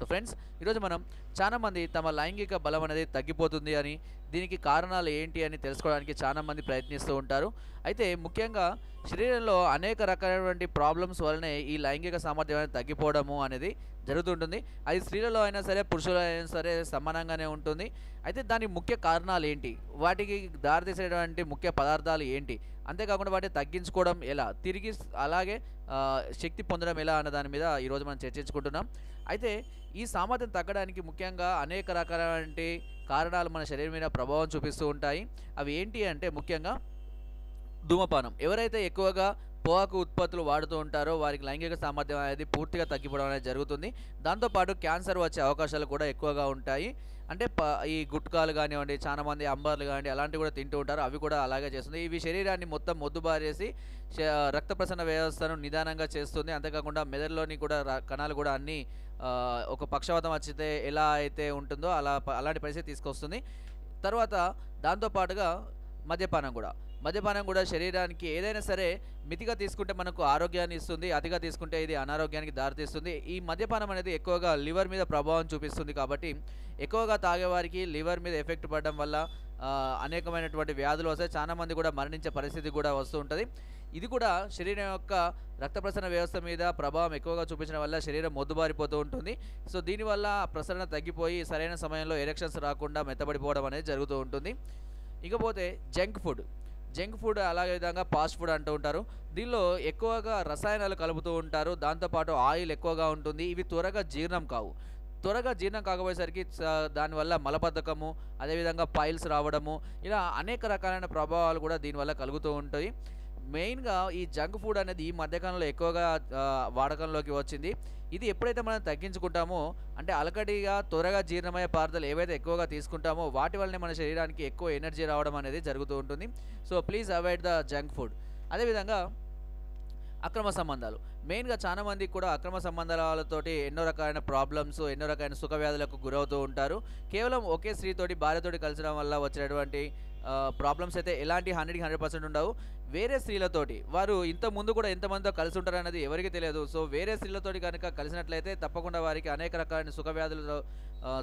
So friends ఈరోజు మనం చాలామంది తమ లైంగిక బలం అనేది తగ్గిపోతుంది అని దీనికి కారణాలు ఏంటి అని తెలుసుకోవడానికి చాలామంది ప్రయత్నిస్తూ ఉంటారు. అయితే ముఖ్యంగా శరీరంలో అనేక రకాలైనటువంటి ప్రాబ్లమ్స్ వలనే ఈ లైంగిక సామర్థ్యం అనేది తగ్గిపోవడము అనేది జరుగుతుంటుంది. అది స్త్రీలలో అయినా సరే పురుషులలో అయినా సరే సమానంగానే ఉంటుంది. అయితే దాని ముఖ్య కారణాలు ఏంటి? వాటికి దారితీసేటువంటి ముఖ్య పదార్థాలు ఏంటి? అంతేకాకుండా వాటిని తగ్గించుకోవడం ఎలా? తిరిగి అలాగే శక్తి పొందడం ఎలా అన్న దాని మీద ఈరోజు మనం చర్చించుకుంటున్నాం. అయితే ఈ సామర్థ్యం తగ్గడానికి ముఖ్యంగా అనేక రకాలైన కారణాలు మన శరీరం మీద ప్రభావం చూపిస్తూ ఉంటాయి. అవి ఏంటి అంటే ముఖ్యంగా ధూమపానం. ఎవరైతే ఎక్కువగా పొగాకు ఉత్పత్తులు వాడుతూ ఉంటారో వారికి లైంగిక సామర్థ్యం అనేది పూర్తిగా తగ్గిపోవడం అనేది జరుగుతుంది. దాంతోపాటు క్యాన్సర్ వచ్చే అవకాశాలు కూడా ఎక్కువగా ఉంటాయి. అంటే ప ఈ గుట్కాలు కానివ్వండి చాలా మంది అంబర్లు కానివ్వండి అలాంటివి కూడా తింటూ ఉంటారు. అవి కూడా అలాగే చేస్తుంది. ఇవి శరీరాన్ని మొత్తం మొద్దుబారేసి రక్త ప్రసరణ వ్యవస్థను నిదానంగా చేస్తుంది. అంతేకాకుండా మెదడులోని కూడా కణాలు కూడా అన్ని ఒక పక్షవాతం వచ్చితే ఎలా అయితే ఉంటుందో అలా అలాంటి పరిస్థితి తీసుకొస్తుంది. తర్వాత దాంతోపాటుగా మద్యపానం కూడా. మద్యపానం కూడా శరీరానికి ఏదైనా సరే మితిగా తీసుకుంటే మనకు ఆరోగ్యాన్ని ఇస్తుంది అతిగా తీసుకుంటే ఇది అనారోగ్యానికి దారితీస్తుంది. ఈ మద్యపానం అనేది ఎక్కువగా లివర్ మీద ప్రభావం చూపిస్తుంది కాబట్టి ఎక్కువగా తాగేవారికి లివర్ మీద ఎఫెక్ట్ పడడం వల్ల అనేకమైనటువంటి వ్యాధులు వస్తాయి. చాలామంది కూడా మరణించే పరిస్థితి కూడా వస్తూ ఉంటుంది. ఇది కూడా శరీరం యొక్క రక్త ప్రసరణ వ్యవస్థ మీద ప్రభావం ఎక్కువగా చూపించడం వల్ల శరీరం మొద్దుబారిపోతూ ఉంటుంది. సో దీనివల్ల ప్రసరణ తగ్గిపోయి సరైన సమయంలో ఎరెక్షన్స్ రాకుండా మెత్తబడిపోవడం అనేది జరుగుతూ ఉంటుంది. ఇకపోతే జంక్ ఫుడ్. జంక్ ఫుడ్ అలాగే విధంగా ఫాస్ట్ ఫుడ్ అంటూ ఉంటారు. దీనిలో ఎక్కువగా రసాయనాలు కలుపుతూ ఉంటారు. దాంతోపాటు ఆయిల్ ఎక్కువగా ఉంటుంది. ఇవి త్వరగా జీర్ణం కావు. త్వరగా జీర్ణం కాకపోయేసరికి దానివల్ల మలబద్ధకము అదేవిధంగా పైల్స్ రావడము ఇలా అనేక రకాలైన ప్రభావాలు కూడా దీనివల్ల కలుగుతూ ఉంటాయి. మెయిన్గా ఈ జంక్ ఫుడ్ అనేది ఈ మధ్యకాలంలో ఎక్కువగా వాడకంలోకి వచ్చింది. ఇది ఎప్పుడైతే మనం తగ్గించుకుంటామో అంటే అలకడిగా త్వరగా జీర్ణమయ్యే పదార్థాలు ఏవైతే ఎక్కువగా తీసుకుంటామో వాటి వల్లనే మన శరీరానికి ఎక్కువ ఎనర్జీ రావడం అనేది జరుగుతూ ఉంటుంది. So please avoid the junk food. అదేవిధంగా అక్రమ సంబంధాలు. మెయిన్గా చాలా కూడా అక్రమ సంబంధాలతోటి ఎన్నో రకాలైన ప్రాబ్లమ్స్ ఎన్నో రకాలైన సుఖ వ్యాధులకు గురవుతూ ఉంటారు. కేవలం ఒకే స్త్రీతోటి భార్యతోటి కలిసడం వల్ల వచ్చినటువంటి ప్రాబ్లమ్స్ అయితే ఎలాంటి హండ్రెడ్కి హండ్రెడ్ పర్సెంట్ ఉండవు. వేరే స్త్రీలతోటి వారు ఇంత ముందు కూడా ఎంతమందితో కలిసి ఉంటారు అనేది ఎవరికి తెలియదు. సో వేరే స్త్రీలతోటి కనుక కలిసినట్లయితే తప్పకుండా వారికి అనేక రకాలైన సుఖ వ్యాధులతో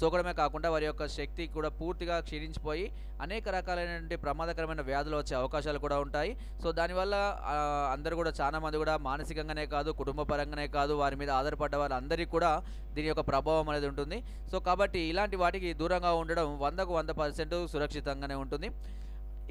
సోకడమే కాకుండా వారి యొక్క శక్తి కూడా పూర్తిగా క్షీణించిపోయి అనేక రకాలైనటువంటి ప్రమాదకరమైన వ్యాధులు వచ్చే అవకాశాలు కూడా ఉంటాయి. సో దానివల్ల అందరూ కూడా చాలా మంది కూడా మానసికంగానే కాదు కుటుంబ పరంగానే కాదు వారి మీద ఆధారపడ్డ వారందరికీ కూడా దీని యొక్క ప్రభావం అనేది ఉంటుంది. సో కాబట్టి ఇలాంటి వాటికి దూరంగా ఉండడం వందకు వంద పర్సెంట్ సురక్షితంగానే ఉంటుంది.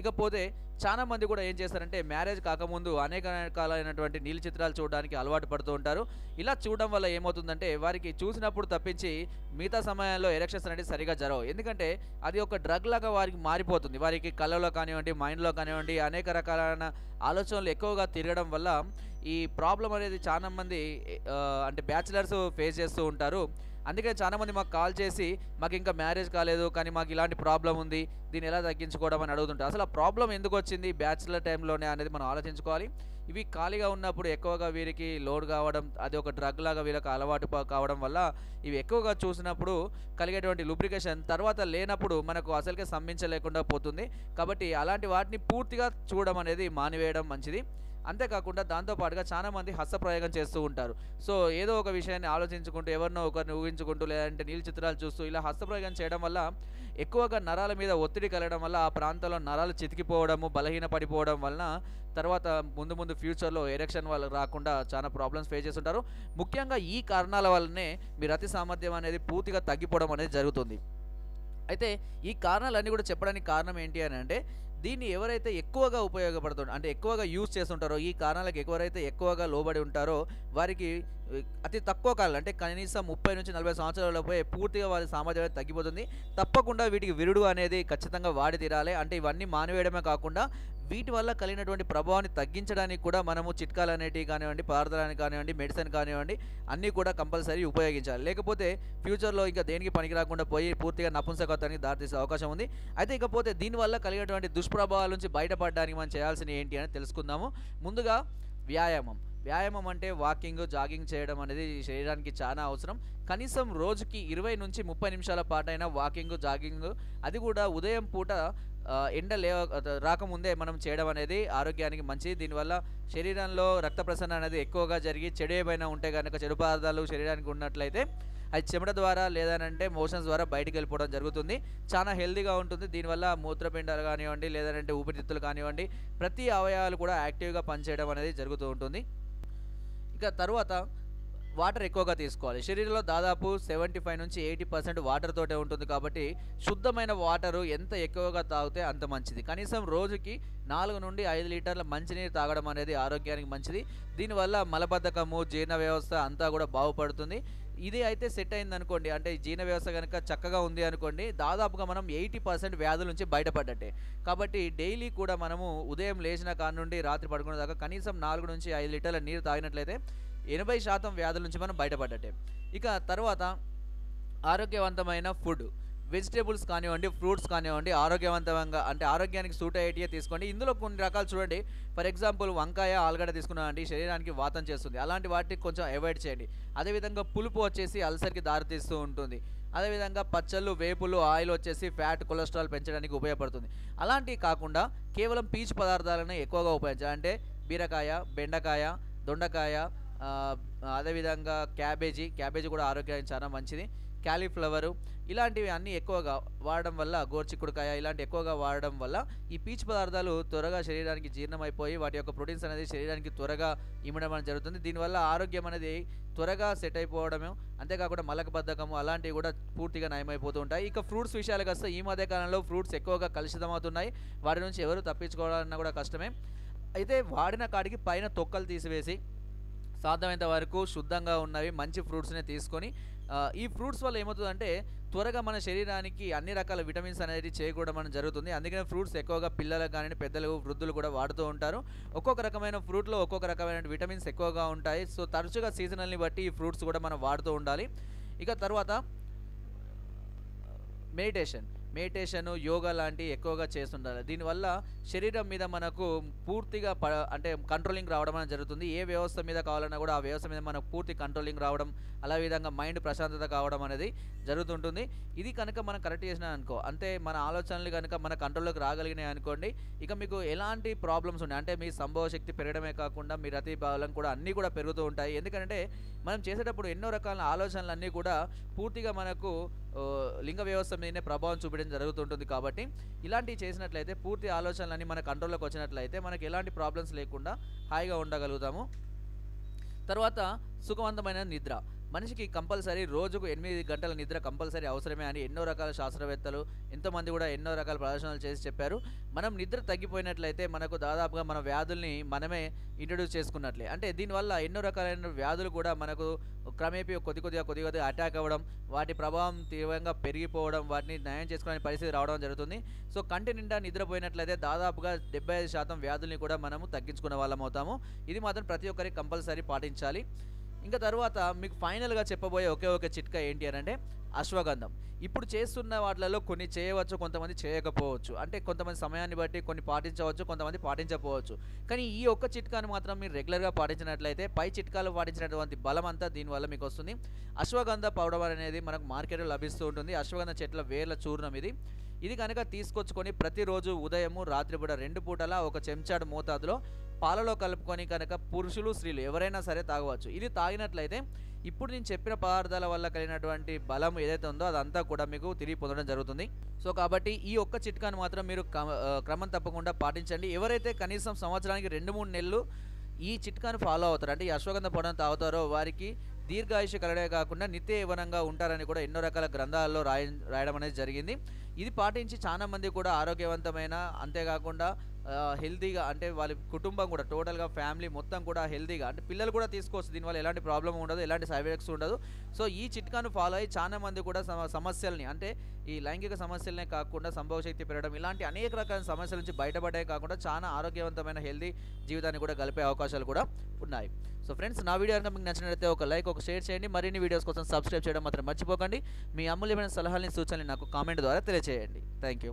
ఇకపోతే చాలా మంది కూడా ఏం చేస్తారంటే మ్యారేజ్ కాకముందు అనేక రకాలైనటువంటి నీళ్ళ చిత్రాలు చూడడానికి అలవాటు పడుతూ ఉంటారు. ఇలా చూడడం వల్ల ఏమవుతుందంటే వారికి చూసినప్పుడు తప్పించి మిగతా సమయంలో ఎరక్షన్స్ అనేది సరిగా జరగవు. ఎందుకంటే అది ఒక డ్రగ్ లాగా వారికి మారిపోతుంది. వారికి కళ్ళలో కానివ్వండి మైండ్లో కానివ్వండి అనేక రకాలైన ఆలోచనలు ఎక్కువగా తిరగడం వల్ల ఈ ప్రాబ్లం అనేది చాలామంది అంటే బ్యాచిలర్స్ ఫేస్ చేస్తూ ఉంటారు. అందుకే చాలామంది మాకు కాల్ చేసి మాకు ఇంకా మ్యారేజ్ కాలేదు కానీ మాకు ఇలాంటి ప్రాబ్లం ఉంది దీన్ని ఎలా తగ్గించుకోవడం అని అడుగుతుంటారు. అసలు ఆ ప్రాబ్లం ఎందుకు వచ్చింది? బ్యాచిలర్ టైంలోనే అనేది మనం ఆలోచించుకోవాలి. ఇవి ఖాళీగా ఉన్నప్పుడు ఎక్కువగా వీరికి లోడ్ కావడం అది ఒక డ్రగ్ లాగా వీళ్ళకి అలవాటు కావడం వల్ల ఇవి ఎక్కువగా చూసినప్పుడు కలిగేటువంటి లూబ్రికేషన్ తర్వాత లేనప్పుడు మనకు అసలుకే సంభించలేకుండా పోతుంది. కాబట్టి అలాంటి వాటిని పూర్తిగా చూడడం అనేది మానివేయడం మంచిది. అంతేకాకుండా దాంతోపాటుగా చాలా మంది హస్తప్రయోగం చేస్తూ ఉంటారు. సో ఏదో ఒక విషయాన్ని ఆలోచించుకుంటూ ఎవరినో ఒకరిని ఊహించుకుంటూ లేదంటే నీళ్ళ చిత్రాలు చూస్తూ ఇలా హస్తప్రయోగం చేయడం వల్ల ఎక్కువగా నరాల మీద ఒత్తిడి కలగడం వల్ల ఆ ప్రాంతంలో నరాలు చితికిపోవడము బలహీన పడిపోవడం వలన తర్వాత ముందు ముందు ఫ్యూచర్లో ఎరక్షన్ వాళ్ళు రాకుండా చాలా ప్రాబ్లమ్స్ ఫేస్ చేస్తుంటారు. ముఖ్యంగా ఈ కారణాల వల్లనే మీ రతి సామర్థ్యం అనేది పూర్తిగా తగ్గిపోవడం అనేది జరుగుతుంది. అయితే ఈ కారణాలన్నీ కూడా చెప్పడానికి కారణం ఏంటి అని అంటే దీన్ని ఎవరైతే ఎక్కువగా ఉపయోగపడుతుంటారో అంటే ఎక్కువగా యూజ్ చేస్తుంటారో ఈ కారణాలకు ఎవరైతే ఎక్కువగా లోబడి ఉంటారో వారికి అతి తక్కువ కాలం అంటే కనీసం ముప్పై నుంచి నలభై సంవత్సరాలపై పూర్తిగా వారి సామర్థ్యం అనేది తగ్గిపోతుంది. తప్పకుండా వీటికి విరుడు అనేది ఖచ్చితంగా వాడి తీరాలి. అంటే ఇవన్నీ మానివేయడమే కాకుండా వీటి వల్ల కలిగినటువంటి ప్రభావాన్ని తగ్గించడానికి కూడా మనము చిట్కాలు అనేటివి కానివ్వండి పదార్థాలని కానివ్వండి మెడిసిన్ కానివ్వండి అన్నీ కూడా కంపల్సరీ ఉపయోగించాలి. లేకపోతే ఫ్యూచర్లో ఇంకా దేనికి పనికి రాకుండా పోయి పూర్తిగా నపుంసకత్వానికి దారితీసే అవకాశం ఉంది. అయితే ఇకపోతే దీనివల్ల కలిగేటువంటి దుష్ప్రభావాల నుంచి బయటపడడానికి మనం చేయాల్సిన ఏంటి అని తెలుసుకుందాము. ముందుగా వ్యాయామం. వ్యాయామం అంటే వాకింగ్ జాగింగ్ చేయడం అనేది శరీరానికి చాలా అవసరం. కనీసం రోజుకి ఇరవై నుంచి ముప్పై నిమిషాల పాటైనా వాకింగ్ జాగింగ్ అది కూడా ఉదయం పూట ఎండ లే రాకముందే మనం చేయడం అనేది ఆరోగ్యానికి మంచిది. దీనివల్ల శరీరంలో రక్త ప్రసరణ అనేది ఎక్కువగా జరిగి చెడు ఏమైనా ఉంటే కనుక చెడు పదార్థాలు శరీరానికి ఉన్నట్లయితే అది చెమట ద్వారా లేదనంటే మోషన్స్ ద్వారా బయటికి వెళ్ళిపోవడం జరుగుతుంది. చాలా హెల్దీగా ఉంటుంది. దీనివల్ల మూత్రపిండాలు కానివ్వండి లేదంటే ఊపిరితిత్తులు కానివ్వండి ప్రతి అవయవాలు కూడా యాక్టివ్గా పనిచేయడం అనేది జరుగుతూ ఉంటుంది. ఇంకా తర్వాత వాటర్ ఎక్కువగా తీసుకోవాలి. శరీరంలో దాదాపు సెవెంటీ ఫైవ్ నుంచి ఎయిటీ పర్సెంట్ వాటర్ తోటే ఉంటుంది కాబట్టి శుద్ధమైన వాటరు ఎంత ఎక్కువగా తాగితే అంత మంచిది. కనీసం రోజుకి నాలుగు నుండి ఐదు లీటర్ల మంచినీరు తాగడం అనేది ఆరోగ్యానికి మంచిది. దీనివల్ల మలబద్ధకము జీర్ణ వ్యవస్థ అంతా కూడా బాగుపడుతుంది. ఇది అయితే సెట్ అయింది అనుకోండి అంటే జీర్ణ వ్యవస్థ కనుక చక్కగా ఉంది అనుకోండి దాదాపుగా మనం ఎయిటీ పర్సెంట్ వ్యాధుల నుంచి బయటపడ్డట్టే. కాబట్టి డైలీ కూడా మనము ఉదయం లేచిన కాడ నుండి రాత్రి పడుకునే దాకా కనీసం నాలుగు నుంచి ఐదు లీటర్ల నీరు తాగినట్లయితే ఎనభై శాతం వ్యాధుల నుంచి మనం బయటపడ్డట్టే. ఇక తర్వాత ఆరోగ్యవంతమైన ఫుడ్. వెజిటేబుల్స్ కానివ్వండి ఫ్రూట్స్ కానివ్వండి ఆరోగ్యవంతంగా అంటే ఆరోగ్యానికి సూట్ అయ్యేటివే తీసుకోండి. ఇందులో కొన్ని రకాలు చూడండి. ఫర్ ఎగ్జాంపుల్ వంకాయ ఆలుగడ్డ తీసుకున్నామండి. శరీరానికి వాతం చేస్తుంది. అలాంటి వాటిని కొంచెం అవాయిడ్ చేయండి. అదేవిధంగా పులుపు వచ్చేసి అల్సర్కి దారితీస్తూ ఉంటుంది. అదేవిధంగా పచ్చళ్ళు వేపులు ఆయిల్ వచ్చేసి ఫ్యాట్ కొలెస్ట్రాల్ పెంచడానికి ఉపయోగపడుతుంది. అలాంటివి కాకుండా కేవలం పీచు పదార్థాలను ఎక్కువగా ఉపయోగించాలి. అంటే బీరకాయ బెండకాయ దొండకాయ అదేవిధంగా క్యాబేజీ. క్యాబేజీ కూడా ఆరోగ్యానికి చాలా మంచిది. క్యాలీఫ్లవరు ఇలాంటివి అన్నీ ఎక్కువగా వాడడం వల్ల గోర్చిక్కుడుకాయ ఇలాంటి ఎక్కువగా వాడడం వల్ల ఈ పీచు పదార్థాలు త్వరగా శరీరానికి జీర్ణమైపోయి వాటి యొక్క ప్రోటీన్స్ అనేది శరీరానికి త్వరగా ఇమ్మడం అనేది జరుగుతుంది. దీనివల్ల ఆరోగ్యం అనేది త్వరగా సెట్ అయిపోవడమే అంతేకాకుండా మలకబద్ధకము అలాంటివి కూడా పూర్తిగా నయమైపోతూ ఉంటాయి. ఇక ఫ్రూట్స్ విషయాలకు వస్తే ఈ మధ్య కాలంలో ఫ్రూట్స్ ఎక్కువగా కలుషితమవుతున్నాయి. వాటి నుంచి ఎవరు తప్పించుకోవాలన్నా కూడా కష్టమే. అయితే వాడిన కాడికి పైన తొక్కలు తీసివేసి సాధ్యమైనంత వరకు శుద్ధంగా ఉన్నవి మంచి ఫ్రూట్స్నే తీసుకొని ఈ ఫ్రూట్స్ వల్ల ఏమవుతుందంటే త్వరగా మన శరీరానికి అన్ని రకాల విటమిన్స్ అనేది చేయకూడడం మనం జరుగుతుంది. అందుకని ఫ్రూట్స్ ఎక్కువగా పిల్లలకు కానీ పెద్దలు వృద్ధులు కూడా వాడుతూ ఉంటారు. ఒక్కొక్క రకమైన ఫ్రూట్లో ఒక్కొక్క రకమైన విటమిన్స్ ఎక్కువగా ఉంటాయి. సో తరచుగా సీజనల్ని బట్టి ఈ ఫ్రూట్స్ కూడా మనం వాడుతూ ఉండాలి. ఇక తర్వాత మెడిటేషన్. మెడిటేషన్ యోగా లాంటివి ఎక్కువగా చేస్తుండాలి దీనివల్ల శరీరం మీద మనకు పూర్తిగా ప అంటే కంట్రోలింగ్ రావడం అనేది జరుగుతుంది. ఏ వ్యవస్థ మీద కావాలన్నా కూడా ఆ వ్యవస్థ మీద మనకు పూర్తి కంట్రోలింగ్ రావడం అలా విధంగా మైండ్ ప్రశాంతత కావడం అనేది జరుగుతుంటుంది. ఇది కనుక మనం కరెక్ట్ చేసినా అనుకో అంటే మన ఆలోచనలు కనుక మన కంట్రోల్లోకి రాగలిగినాయి అనుకోండి ఇక మీకు ఎలాంటి ప్రాబ్లమ్స్ ఉన్నాయి? అంటే మీ సంభవ శక్తి పెరగడమే కాకుండా మీ రతి బలం కూడా అన్నీ కూడా పెరుగుతూ ఉంటాయి. ఎందుకంటే మనం చేసేటప్పుడు ఎన్నో రకాల ఆలోచనలు అన్నీ కూడా పూర్తిగా మనకు లింగ వ్యవస్థ మీదనే ప్రభావం చూపించడం జరుగుతుంటుంది కాబట్టి ఇలాంటివి చేసినట్లయితే పూర్తి ఆలోచనలన్నీ మన కంట్రోల్లోకి వచ్చినట్లయితే మనకి ఎలాంటి ప్రాబ్లమ్స్ లేకుండా హాయిగా ఉండగలుగుతాము. తర్వాత సుఖవంతమైన నిద్ర. మనిషికి కంపల్సరీ రోజుకు ఎనిమిది గంటల నిద్ర కంపల్సరీ అవసరమే అని ఎన్నో రకాల శాస్త్రవేత్తలు ఎంతోమంది కూడా ఎన్నో రకాల ప్రదర్శనలు చేసి చెప్పారు. మనం నిద్ర తగ్గిపోయినట్లయితే మనకు దాదాపుగా మన వ్యాధుల్ని మనమే ఇంట్రడ్యూస్ చేసుకున్నట్లే. అంటే దీనివల్ల ఎన్నో రకాలైన వ్యాధులు కూడా మనకు క్రమేపీ కొద్ది కొద్దిగా కొద్ది కొద్దిగా అటాక్ అవ్వడం వాటి ప్రభావం తీవ్రంగా పెరిగిపోవడం వాటిని నయం చేసుకునే పరిస్థితి రావడం జరుగుతుంది. సో కంటి నిండా నిద్రపోయినట్లయితే దాదాపుగా డెబ్బై ఐదు శాతం వ్యాధుల్ని కూడా మనము తగ్గించుకునే వాళ్ళం అవుతాము. ఇది మాత్రం ప్రతి ఒక్కరికి కంపల్సరీ పాటించాలి. ఇంకా తర్వాత మీకు ఫైనల్గా చెప్పబోయే ఒకే ఒక చిట్కా ఏంటి అని అంటే అశ్వగంధం. ఇప్పుడు చేస్తున్న వాటిలలో కొన్ని చేయవచ్చు కొంతమంది చేయకపోవచ్చు. అంటే కొంతమంది సమయాన్ని బట్టి కొన్ని పాటించవచ్చు కొంతమంది పాటించకపోవచ్చు. కానీ ఈ ఒక్క చిట్కాను మాత్రం మీరు రెగ్యులర్గా పాటించినట్లయితే పై చిట్కాలు పాటించినటువంటి బలం అంతా దీనివల్ల మీకు వస్తుంది. అశ్వగంధ పౌడర్ అనేది మనకు మార్కెట్లో లభిస్తూ ఉంటుంది. అశ్వగంధ చెట్ల వేర్ల చూర్ణం ఇది. ఇది కనుక తీసుకొచ్చుకొని ప్రతిరోజు ఉదయము రాత్రిపూట రెండు పూటలా ఒక చెంచాడు మోతాదులో పాలలో కలుపుకొని కనుక పురుషులు స్త్రీలు ఎవరైనా సరే తాగవచ్చు. ఇది తాగినట్లయితే ఇప్పుడు నేను చెప్పిన పదార్థాల వల్ల కలిగినటువంటి బలం ఏదైతే ఉందో అదంతా కూడా మీకు తిరిగి పొందడం జరుగుతుంది. సో కాబట్టి ఈ ఒక్క చిట్కాను మాత్రం మీరు క్రమ- క్రమం తప్పకుండా పాటించండి. ఎవరైతే కనీసం సంవత్సరానికి రెండు మూడు నెలలు ఈ చిట్కాను ఫాలో అవుతారు అంటే ఈ అశ్వగంధ పొడం తాగుతారో వారికి దీర్ఘాయుష కలడే కాకుండా నిత్య యవనంగా ఉంటారని కూడా ఎన్నో రకాల గ్రంథాలలో రాయ రాయడం అనేది జరిగింది. ఇది పాటించి చాలామంది కూడా ఆరోగ్యవంతమైన అంతేకాకుండా హెల్తీగా అంటే వాళ్ళ కుటుంబం కూడా టోటల్గా ఫ్యామిలీ మొత్తం కూడా హెల్తీగా అంటే పిల్లలు కూడా తీసుకోవచ్చు. దీనివల్ల ఎలాంటి ప్రాబ్లం ఉండదు ఎలాంటి సైడ్ ఎఫెక్ట్స్ ఉండదు. సో ఈ చిట్కాను ఫాలో అయ్యి చాలా మంది కూడా సమస్యల్ని అంటే ఈ లైంగిక సమస్యలనే కాకుండా సంభవ శక్తి పెరగడం ఇలాంటి అనేక రకాల సమస్యల నుంచి బయటపడే కాకుండా చాలా ఆరోగ్యవంతమైన హెల్దీ జీవితాన్ని కూడా గలిపే అవకాశాలు కూడా ఉన్నాయి. సో ఫ్రెండ్స్ నా వీడియో కనుక మీకు నచ్చినట్లయితే ఒక లైక్ ఒక షేర్ చేయండి. మరిన్ని వీడియోస్ కోసం సబ్స్క్రైబ్ చేయడం మాత్రం మర్చిపోకండి. మీ అమూల్యమైన సలహాలని సూచనలు నాకు కామెంట్ ద్వారా తెలియజేయండి థ్యాంక్ యూ